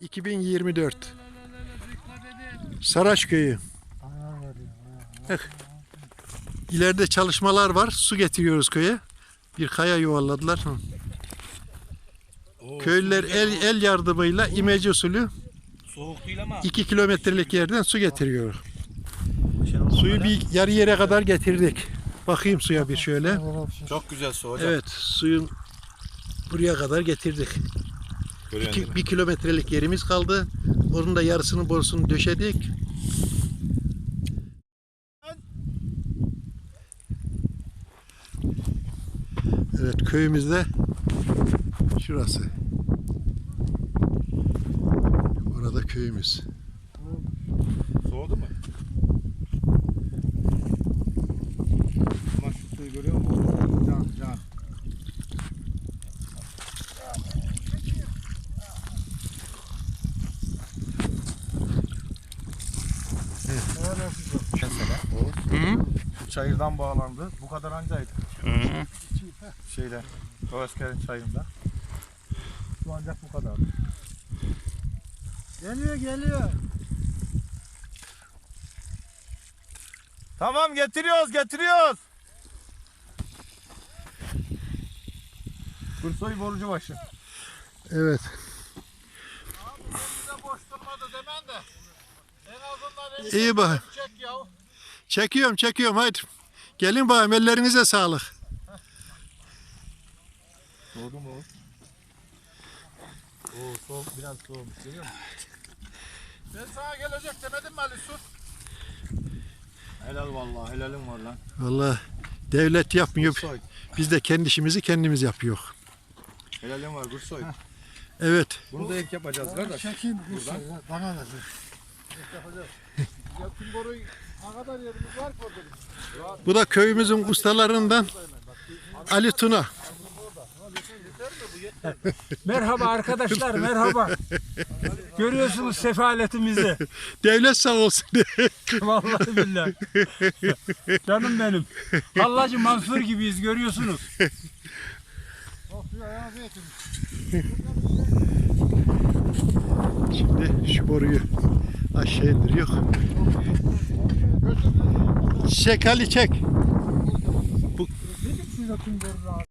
2024 Saraçköy'ü. Eh, İleride çalışmalar var. Su getiriyoruz köye. Bir kaya yuvarladılar. Köylüler el, el yardımıyla imece usulü Soğuk değil ama. 2 kilometrelik yerden su getiriyor. Suyu bir yarı yere kadar getirdik. Bakayım suya bir şöyle. Çok güzel su hocam. Evet suyun buraya kadar getirdik. Görüyorsun 2, bir kilometrelik yerimiz kaldı. Onun da yarısını borusunu döşedik. Evet köyümüzde şurası. Orada köyümüz. Soğudu mu? Ama şu suyu görüyor musun? Can, can. Mesela o şu çayırdan bağlandı. Bu kadar ancaydı. Şeyde, Kovasker'in çayında. Şu ancak bu kadar. Geliyor geliyor. Tamam getiriyoruz getiriyoruz. Kursoy borucu başı. Evet. İyi bak. Çekiyorum çekiyorum haydi. Gelin bakayım ellerinize sağlık. Soğudu mu? Oo soğuk biraz soğumuş görüyor musun? Ben sana gelecek demedim mi Ali Su? Helal vallahi helalim var lan. Vallahi devlet yapmıyor. Gursoy. Biz de kendi işimizi kendimiz yapıyor. Helalim var Gursoy. Evet. Bunu da ek yapacağız kardeş. Çekeyim Buradan. Bana da. Bu da köyümüzün ustalarından Ali Tuna. Merhaba arkadaşlar merhaba. Görüyorsunuz sefaletimizi. Devlet sağ olsun. Vallahi billahi. Canım benim. Hallacı Mansur gibiyiz görüyorsunuz. Şimdi şu boruyu aşağı indiriyor. Çek Ali çek. Dedim size yakın boru